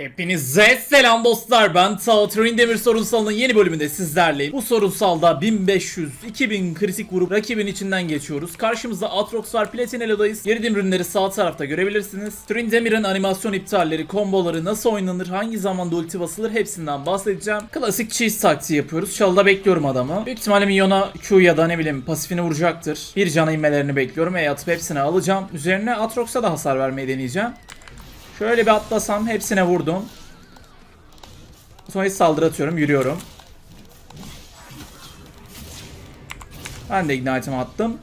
Hepinize selam dostlar. Ben Tao Demir sorunsalının yeni bölümünde sizlerleyim. Bu sorunsalda 1500-2000 kritik vurup rakibin içinden geçiyoruz. Karşımızda Atrox var, Platin Elo'dayız. Geri ürünleri sağ tarafta görebilirsiniz. Train Demir'in animasyon iptalleri, komboları nasıl oynanır, hangi zamanda ulti basılır hepsinden bahsedeceğim. Klasik cheese taktiği yapıyoruz. Çalıda bekliyorum adamı. Büyük ihtimalle Minyon'a Q ya da ne bileyim pasifini vuracaktır. Bir cana inmelerini bekliyorum. E atıp hepsini alacağım. Üzerine Atrox'a da hasar vermeyi deneyeceğim. Şöyle bir atlasam hepsine vurdum. Sonra hiç saldırı atıyorum, yürüyorum. Ben de Ignite'ımı attım.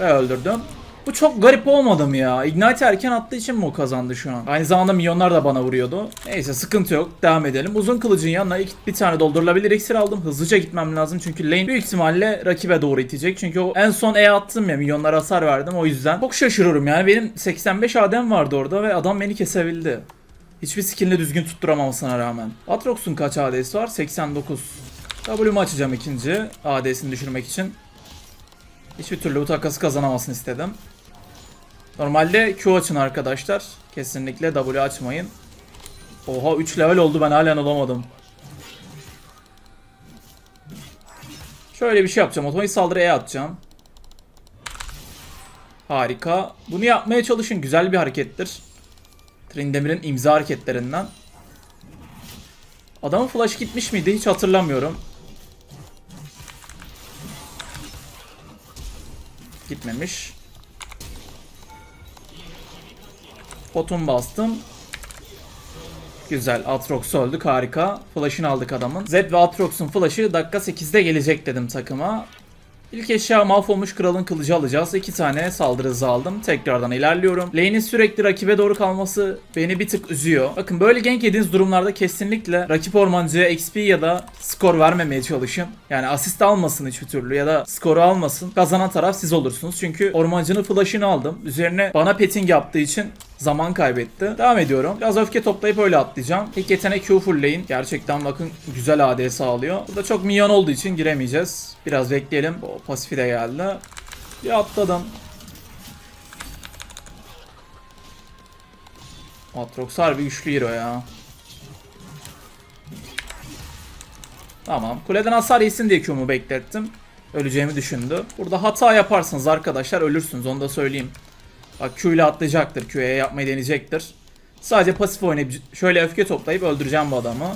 Ve öldürdüm. Bu çok garip olmadı mı ya? Ignite erken attığı için mi o kazandı şu an? Aynı zamanda milyonlar da bana vuruyordu. Neyse sıkıntı yok. Devam edelim. Uzun kılıcın yanına iki, bir tane doldurulabilir iksir aldım. Hızlıca gitmem lazım çünkü lane büyük ihtimalle rakibe doğru itecek. Çünkü o en son E attım ya milyonlara hasar verdim o yüzden. Çok şaşırıyorum yani benim 85 AD'm vardı orada ve adam beni kesebildi. Hiçbir skillini düzgün tutturamamasına rağmen. Atrox'un kaç AD'si var? 89. W'mu açacağım ikinci AD'sini düşürmek için. Hiçbir türlü bu takası kazanamasını istedim. Normalde Q açın arkadaşlar. Kesinlikle W açmayın. Oha 3 level oldu ben halen olamadım. Şöyle bir şey yapacağım. Otomatik saldırıya atacağım. Harika. Bunu yapmaya çalışın. Güzel bir harekettir. Trindemir'in imza hareketlerinden. Adamın flash gitmiş miydi hiç hatırlamıyorum. Gitmemiş. Potum bastım. Güzel. Atrox öldük. Harika. Flash'ını aldık adamın. Zed ve Atrox'un flash'ı dakika 8'de gelecek dedim takıma. İlk eşya mahvolmuş kralın kılıcı alacağız. İki tane saldırı hızı aldım. Tekrardan ilerliyorum. Lane'in sürekli rakibe doğru kalması beni bir tık üzüyor. Bakın böyle gank yediğiniz durumlarda kesinlikle rakip ormancıya XP ya da skor vermemeye çalışın. Yani asist almasın hiçbir türlü ya da skoru almasın. Kazanan taraf siz olursunuz. Çünkü ormancının flash'ını aldım. Üzerine bana petting yaptığı için zaman kaybetti. Devam ediyorum. Biraz öfke toplayıp öyle atlayacağım. İlk yetenek Q full lane. Gerçekten bakın güzel AD sağlıyor. Burada çok minyon olduğu için giremeyeceğiz. Biraz bekleyelim. O pasifi de geldi. Bir atladım. Atrox harbi güçlü hero ya. Tamam. Kuleden hasar yesin diye Q'mu beklettim. Öleceğimi düşündü. Burada hata yaparsanız arkadaşlar ölürsünüz. Onu da söyleyeyim. Bak Q ile atlayacaktır. Q'ye yapmayı deneyecektir. Sadece pasif oynayıp şöyle öfke toplayıp öldüreceğim bu adamı.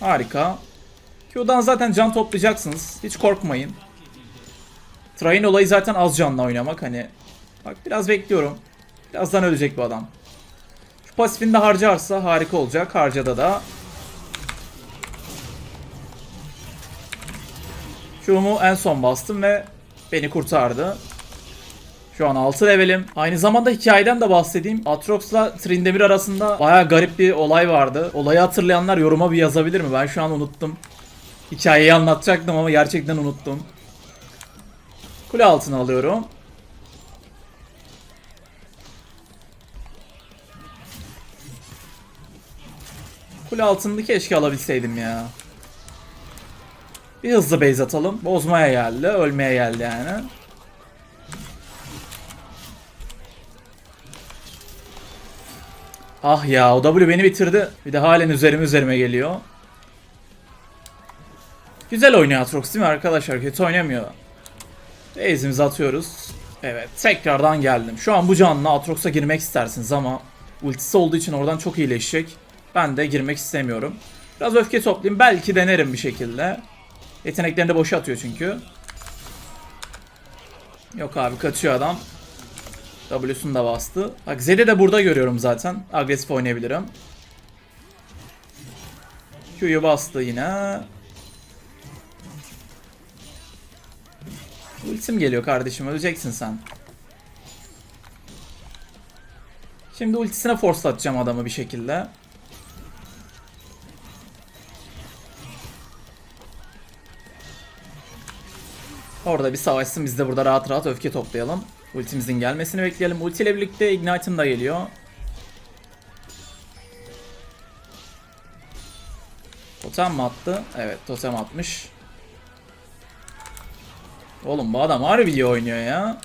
Harika. Q'dan zaten can toplayacaksınız. Hiç korkmayın. Train olayı zaten az canla oynamak hani. Bak biraz bekliyorum. Birazdan ölecek bu adam. Şu pasifini de harcarsa harika olacak. Harcada da. Q'mu en son bastım ve beni kurtardı. Şu an 6 levelim. Aynı zamanda hikayeden de bahsedeyim. Atrox'la Trindemir arasında baya garip bir olay vardı. Olayı hatırlayanlar yoruma bir yazabilir mi? Ben şu an unuttum. Hikayeyi anlatacaktım ama gerçekten unuttum. Kule altına alıyorum. Kule altını keşke alabilseydim ya. Bir hızlı base atalım. Bozmaya geldi. Ölmeye geldi yani. Ah ya o W beni bitirdi. Bir de halen üzerime üzerime geliyor. Güzel oynuyor Atrox değil mi arkadaşlar? Kötü oynamıyor. Base'imizi atıyoruz. Evet tekrardan geldim. Şu an bu canlı Atrox'a girmek istersiniz ama ultisi olduğu için oradan çok iyileşecek. Ben de girmek istemiyorum. Biraz öfke toplayayım. Belki denerim bir şekilde. Yeteneklerini de boşa atıyor çünkü. Yok abi kaçıyor adam. W'sunu da bastı. Bak Zed'i de burada görüyorum zaten. Agresif oynayabilirim. Q'yu bastı yine. Ultim geliyor kardeşim öleceksin sen. Şimdi ultisine force atacağım adamı bir şekilde. Orada bir savaşsın biz de burada rahat rahat öfke toplayalım. Ultimizin gelmesini bekleyelim. Ulti ile birlikte Ignite'ım da geliyor. Totem mi attı? Evet totem atmış. Oğlum bu adam harbi iyi oynuyor ya.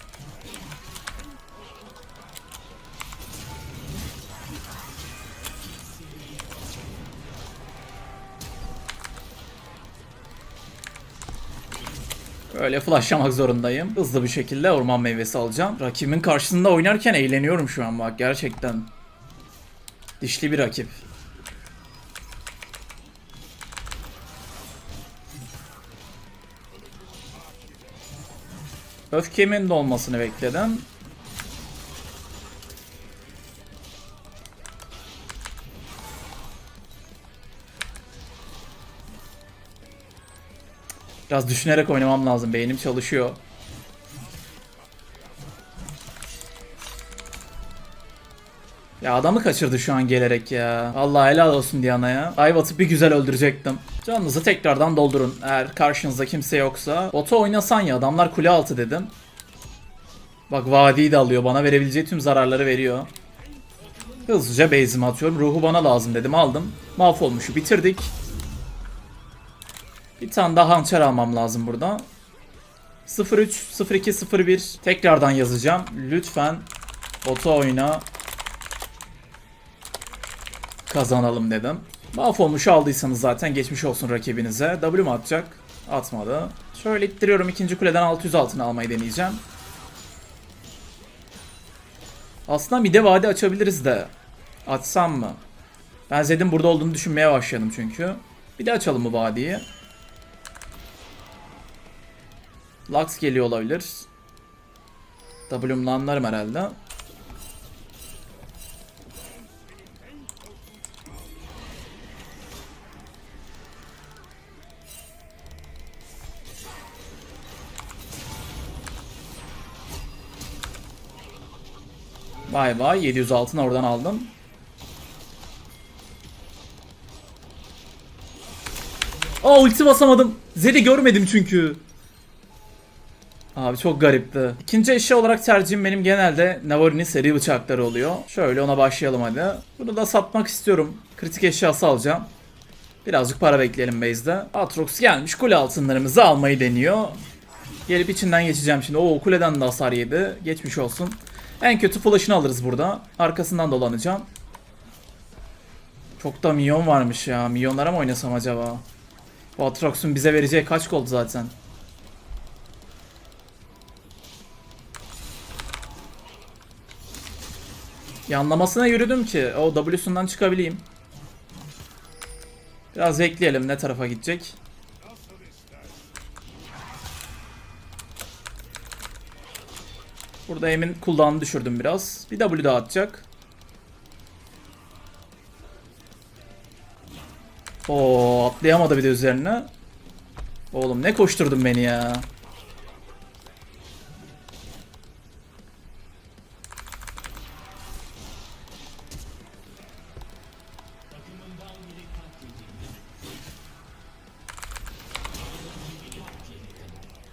Şöyle flashlamak zorundayım. Hızlı bir şekilde orman meyvesi alacağım. Rakibimin karşısında oynarken eğleniyorum şu an bak gerçekten. Dişli bir rakip. Öfkemin de olmasını bekledim. Biraz düşünerek oynamam lazım. Beynim çalışıyor. Ya adamı kaçırdı şu an gelerek ya. Allah helal olsun Diana'ya. Ayvat'ı bir güzel öldürecektim. Canınızı tekrardan doldurun. Eğer karşınızda kimse yoksa. Botu oynasan ya adamlar kule altı dedim. Bak vadiyi de alıyor. Bana verebileceği tüm zararları veriyor. Hızlıca base'imi atıyorum. Ruhu bana lazım dedim aldım. Mahvolmuşu bitirdik. Bir tane daha hançer almam lazım burada. 03, 02, 01 tekrardan yazacağım. Lütfen oto oyna kazanalım dedim. Mahvolmuş aldıysanız zaten geçmiş olsun rakibinize. W mu atacak? Atmadı. Şöyle ittiriyorum ikinci kuleden 600 altını almayı deneyeceğim. Aslında mide vade açabiliriz de. Açsam mı? Ben Zed'in burada olduğunu düşünmeye başladım çünkü. Bir de açalım bu vadiyi. Lux geliyor olabilir. W'mla anlarım herhalde. Vay vay 700 altın oradan aldım. Aa ulti basamadım. Zed'i görmedim çünkü. Abi çok garipti. İkinci eşya olarak tercihim benim genelde Navarro'nun seri bıçakları oluyor. Şöyle ona başlayalım hadi. Bunu da satmak istiyorum. Kritik eşyası alacağım. Birazcık para bekleyelim base'de. Atrox gelmiş kule altınlarımızı almayı deniyor. Gelip içinden geçeceğim şimdi. Oo kuleden de hasar yedi. Geçmiş olsun. En kötü flash'ını alırız burada. Arkasından dolanacağım. Çok da milyon varmış ya. Milyonlara mı oynasam acaba? Bu Atrox'un bize vereceği kaç gold zaten? Yanlamasına yürüdüm ki o W'sundan çıkabileyim. Biraz bekleyelim ne tarafa gidecek. Burada Emin cooldown'u düşürdüm biraz. Bir W daha atacak. Oo atlayamadı bir de üzerine. Oğlum ne koşturdun beni ya.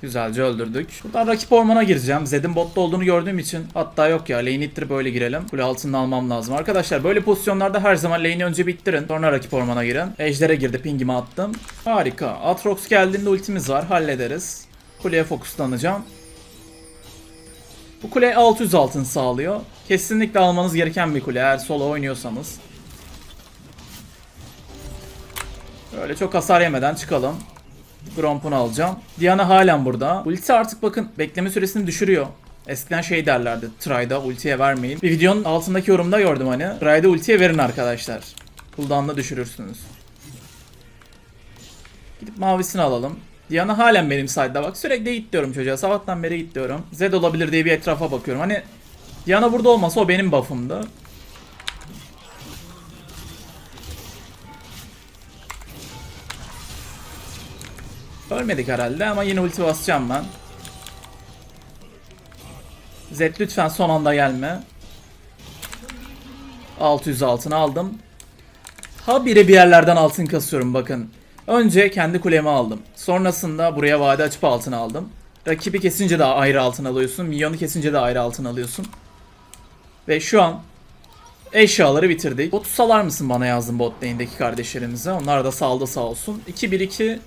Güzelce öldürdük. Buradan rakip ormana gireceğim. Zed'in botta olduğunu gördüğüm için hatta yok ya lane ittirip böyle girelim. Kule altını almam lazım. Arkadaşlar böyle pozisyonlarda her zaman lane'i önce bittirin. Sonra rakip ormana girin. Ejder'e girdi pingimi attım. Harika. Atrox geldiğinde ultimiz var. Hallederiz. Kuleye fokuslanacağım. Bu kule 600 altın sağlıyor. Kesinlikle almanız gereken bir kule eğer solo oynuyorsanız. Böyle çok hasar yemeden çıkalım. Gromp'unu alacağım. Diana halen burada. Ulti artık bakın bekleme süresini düşürüyor. Eskiden şey derlerdi. Try'da ultiye vermeyin. Bir videonun altındaki yorumda gördüm hani. Try'da ultiye verin arkadaşlar. Cooldown'da düşürürsünüz. Gidip mavisini alalım. Diana halen benim side'da bak. Sürekli git diyorum çocuğa. Sabahtan beri git diyorum. Zed olabilir diye bir etrafa bakıyorum. Hani Diana burada olmasa o benim buff'ımdı. Ölmedik herhalde ama yine ulti basacağım ben. Zed lütfen son anda gelme. 600 altın aldım. Habire bir yerlerden altın kasıyorum bakın. Önce kendi kulemi aldım. Sonrasında buraya vade açıp altın aldım. Rakibi kesince de ayrı altın alıyorsun. Milyonu kesince de ayrı altın alıyorsun. Ve şu an eşyaları bitirdik. Botu salar mısın bana yazdım bot lane'deki kardeşlerimize. Onlar da saldı sağ olsun. 2-1-2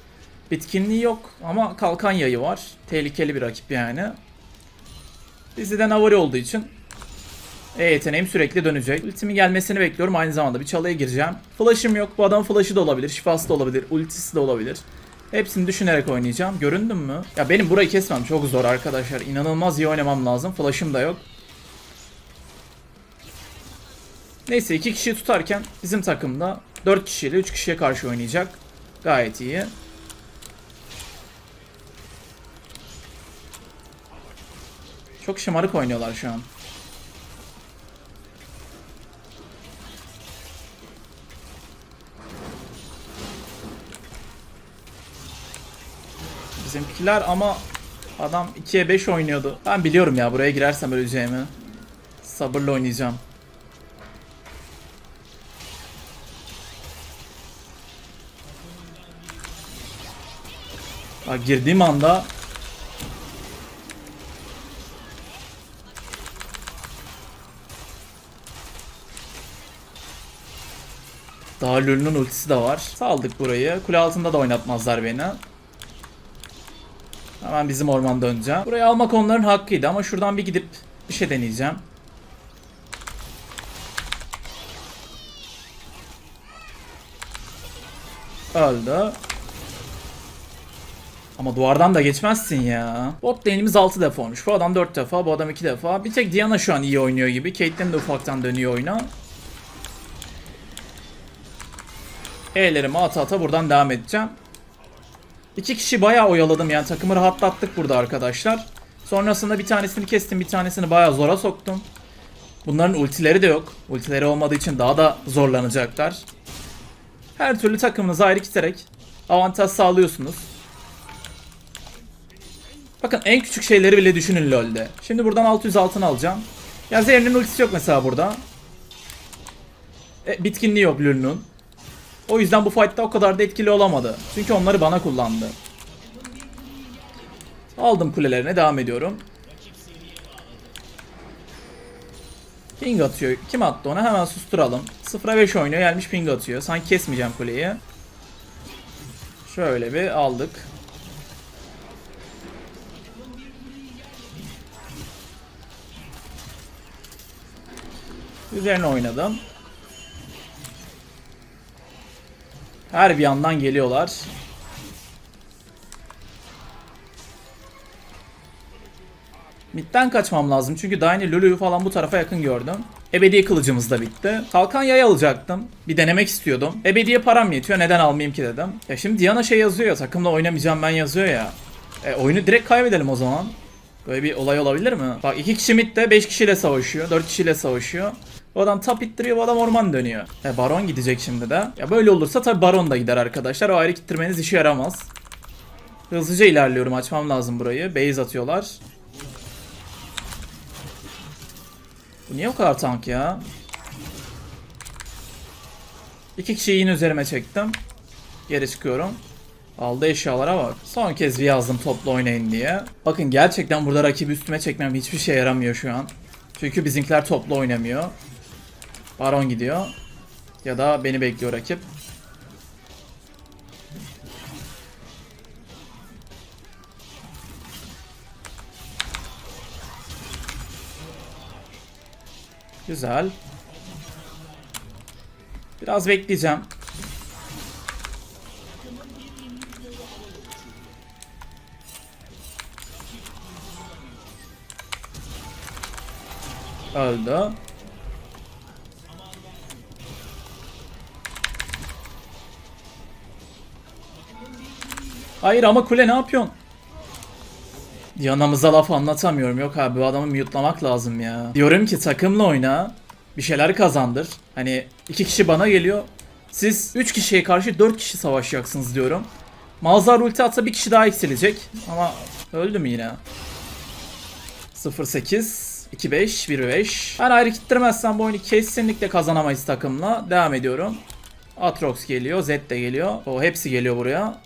bitkinliği yok ama kalkan yayı var. Tehlikeli bir rakip yani. Bizden Avari olduğu için E yeteneğim sürekli dönecek. Ultimin gelmesini bekliyorum. Aynı zamanda bir çalıya gireceğim. Flash'ım yok. Bu adamın flash'ı da olabilir. Şifası da olabilir. Ultisi de olabilir. Hepsini düşünerek oynayacağım. Göründün mü? Ya benim burayı kesmem çok zor arkadaşlar. İnanılmaz iyi oynamam lazım. Flash'ım da yok. Neyse iki kişiyi tutarken bizim takımda 4 kişiyle 3 kişiye karşı oynayacak. Gayet iyi. Çok şımarık oynuyorlar şu an. Bizimkiler ama adam 2'ye 5 oynuyordu. Ben biliyorum ya buraya girersem öleceğimi. Sabırla oynayacağım. Bak girdiğim anda Lulu'nun ultisi de var. Saldık burayı. Kule altında da oynatmazlar beni. Hemen bizim orman döneceğim. Burayı almak onların hakkıydı ama şuradan bir gidip bir şey deneyeceğim. Öldü. Ama duvardan da geçmezsin ya. Bot lane'imiz 6 defa olmuş. Bu adam 4 defa, bu adam 2 defa. Bir tek Diana şu an iyi oynuyor gibi. Caitlyn de ufaktan dönüyor oyuna. E'lerimi ata ata buradan devam edeceğim. İki kişi bayağı oyaladım yani takımı rahatlattık burada arkadaşlar. Sonrasında bir tanesini kestim bir tanesini bayağı zora soktum. Bunların ultileri de yok. Ultileri olmadığı için daha da zorlanacaklar. Her türlü takımınızı ayrı giderek avantaj sağlıyorsunuz. Bakın en küçük şeyleri bile düşünün LoL'de. Şimdi buradan 600 altın alacağım. Ya Zerrin'in ultisi yok mesela burada. E, bitkinliği yok Lulu'nun. O yüzden bu fight'ta o kadar da etkili olamadı. Çünkü onları bana kullandı. Aldım kulelerine devam ediyorum. Ping atıyor. Kim attı ona? Hemen susturalım. 0'a 5 oynuyor. Gelmiş ping atıyor. Sanki kesmeyeceğim kuleyi. Şöyle bir aldık. Üzerine oynadım. Her bir yandan geliyorlar. Mid'den kaçmam lazım çünkü Dayne Lulu'yu falan bu tarafa yakın gördüm. Ebedi kılıcımız da bitti. Kalkan yay alacaktım. Bir denemek istiyordum. Ebediye param yetiyor neden almayayım ki dedim. Ya şimdi Diana şey yazıyor ya takımla oynamayacağım ben yazıyor ya. E, oyunu direkt kaybedelim o zaman. Böyle bir olay olabilir mi? Bak iki kişi midde 5 kişiyle savaşıyor. 4 kişiyle savaşıyor. Bu adam tap ittiriyor bu adam orman dönüyor. E, baron gidecek şimdi de. Ya böyle olursa tabi baron da gider arkadaşlar. O ayrı gittirmeniz işe yaramaz. Hızlıca ilerliyorum açmam lazım burayı. Base atıyorlar. Bu niye o kadar tank ya? İki kişiyi yine üzerime çektim. Geri çıkıyorum. Aldı eşyalara bak. Son kez bir yazdım topla oynayın diye. Bakın gerçekten burada rakibi üstüme çekmem hiçbir şey yaramıyor şu an. Çünkü bizimkiler topla oynamıyor. Baron gidiyor. Ya da beni bekliyor rakip. Güzel. Biraz bekleyeceğim. Öldü. Hayır ama kule ne yapıyorsun? Yanımıza laf anlatamıyorum. Yok abi bu adamı mute'lamak lazım ya. Diyorum ki takımla oyna. Bir şeyler kazandır. Hani iki kişi bana geliyor. Siz 3 kişiye karşı 4 kişi savaşacaksınız diyorum. Malzar ulti atsa bir kişi daha eksilecek. Ama öldü mü yine? 0-8 2-5 1-5 Ben ayrı kittirmezsem bu oyunu kesinlikle kazanamayız takımla. Devam ediyorum. Atrox geliyor. Zed de geliyor. O hepsi geliyor buraya.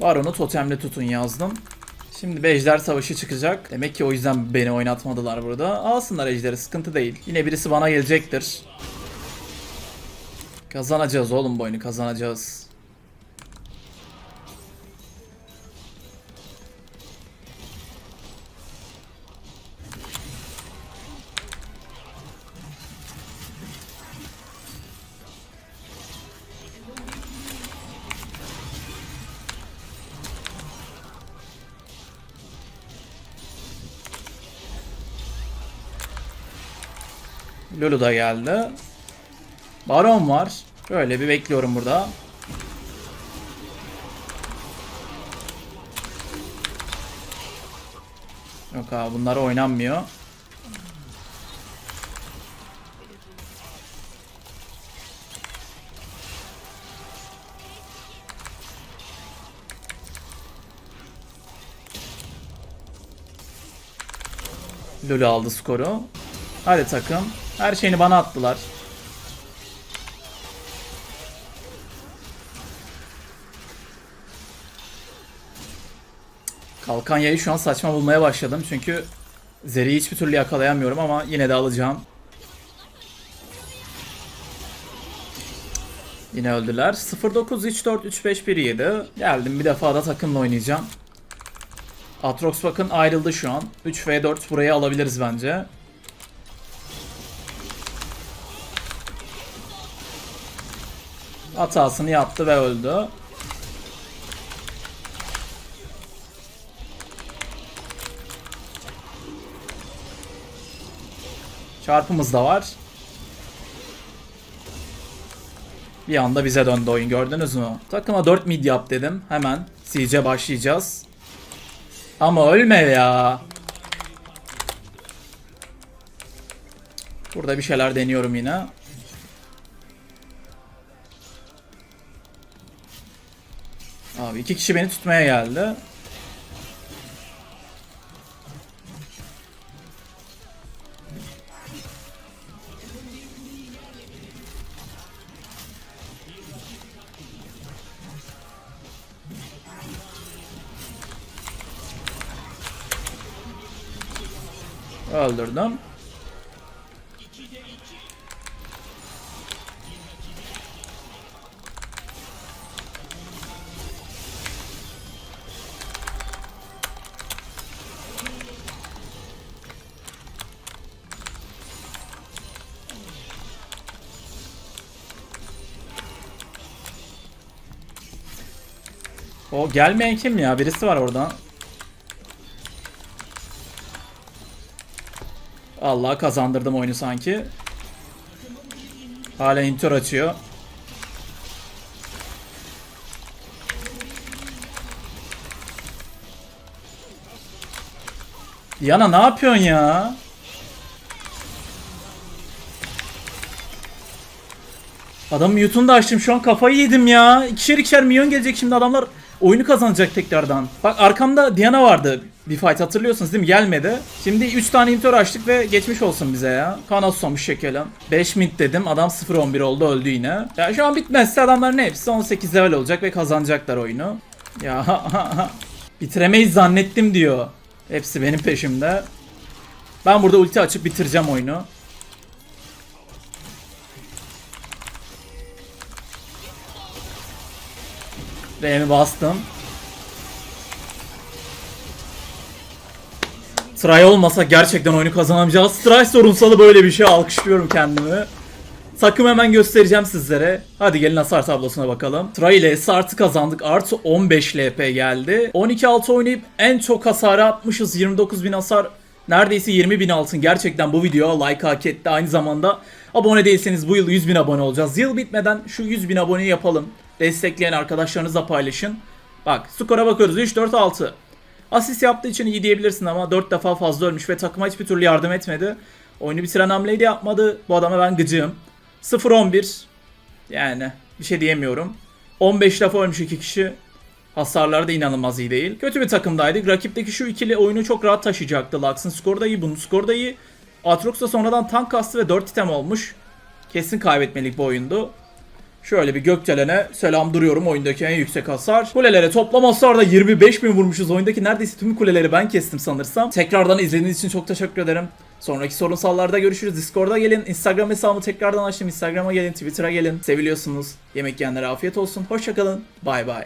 Baron'u totemle tutun yazdım. Şimdi bir ejder savaşı çıkacak. Demek ki o yüzden beni oynatmadılar burada. Alsınlar ejderi sıkıntı değil. Yine birisi bana gelecektir. Kazanacağız oğlum bu oyunu kazanacağız. Lulu da geldi. Baron var. Böyle bir bekliyorum burada. Yok abi bunlar oynanmıyor. Lulu aldı skoru. Hadi takım. Her şeyini bana attılar. Kalkan yayı şu an saçma bulmaya başladım çünkü Zeri'yi hiçbir türlü yakalayamıyorum ama yine de alacağım. Yine öldüler. 0-9, 3-4, 3-5, 1-7. Geldim bir defa da takımla oynayacağım. Atrox bakın ayrıldı şu an. 3 v 4 burayı alabiliriz bence. Hatasını yaptı ve öldü. Çarpımız da var. Bir anda bize döndü oyun gördünüz mü? Takıma 4 mid yap dedim. Hemen siege'e başlayacağız. Ama ölme ya. Burada bir şeyler deniyorum yine. İki kişi beni tutmaya geldi. Öldürdüm. Gelmeyen kim ya? Birisi var orada. Allah kazandırdım oyunu sanki. Hala intör açıyor. Yana ne yapıyorsun ya? Adamın mute'unu da açtım şu an kafayı yedim ya. İkişer ikişer milyon gelecek şimdi adamlar oyunu kazanacak tekrardan. Bak arkamda Diana vardı bir fight hatırlıyorsunuz değil mi? Gelmedi. Şimdi 3 tane intör açtık ve geçmiş olsun bize ya. Kana susamış şekerim. 5 mid dedim adam 0-11 oldu öldü yine. Ya şu an bitmezse adamların hepsi 18 level olacak ve kazanacaklar oyunu. Ya bitiremeyiz zannettim diyor. Hepsi benim peşimde. Ben burada ulti açıp bitireceğim oyunu. R'mi bastım. Try olmasa gerçekten oyunu kazanamayacağız. Try sorunsalı böyle bir şey alkışlıyorum kendimi. Takım hemen göstereceğim sizlere. Hadi gelin hasar tablosuna bakalım. Try ile S artı kazandık. Artı 15 LP geldi. 12-6 oynayıp en çok hasarı atmışız. 29.000 hasar. Neredeyse 20.000 altın. Gerçekten bu video like hak etti. Aynı zamanda abone değilseniz bu yıl 100.000 abone olacağız. Yıl bitmeden şu 100.000 aboneyi yapalım. Destekleyen arkadaşlarınızla paylaşın. Bak skora bakıyoruz. 3-4-6. Asist yaptığı için iyi diyebilirsin ama 4 defa fazla ölmüş ve takıma hiçbir türlü yardım etmedi. Oyunu bitiren hamleyi de yapmadı. Bu adama ben gıcığım. 0-11. Yani bir şey diyemiyorum. 15 defa ölmüş iki kişi. Hasarlar da inanılmaz iyi değil. Kötü bir takımdaydık. Rakipteki şu ikili oyunu çok rahat taşıyacaktı. Lux'ın skoru da iyi, bunun skoru da iyi. Aatrox da sonradan tank kastı ve 4 item olmuş. Kesin kaybetmelik bu oyundu. Şöyle bir gökdelene selam duruyorum oyundaki en yüksek hasar. Kulelere toplam hasar da 25 bin vurmuşuz. Oyundaki neredeyse tüm kuleleri ben kestim sanırsam. Tekrardan izlediğiniz için çok teşekkür ederim. Sonraki sorunsallarda görüşürüz. Discord'a gelin. Instagram hesabımı tekrardan açtım. Instagram'a gelin. Twitter'a gelin. Seviliyorsunuz. Yemek yiyenlere afiyet olsun. Hoşçakalın. Bay bay.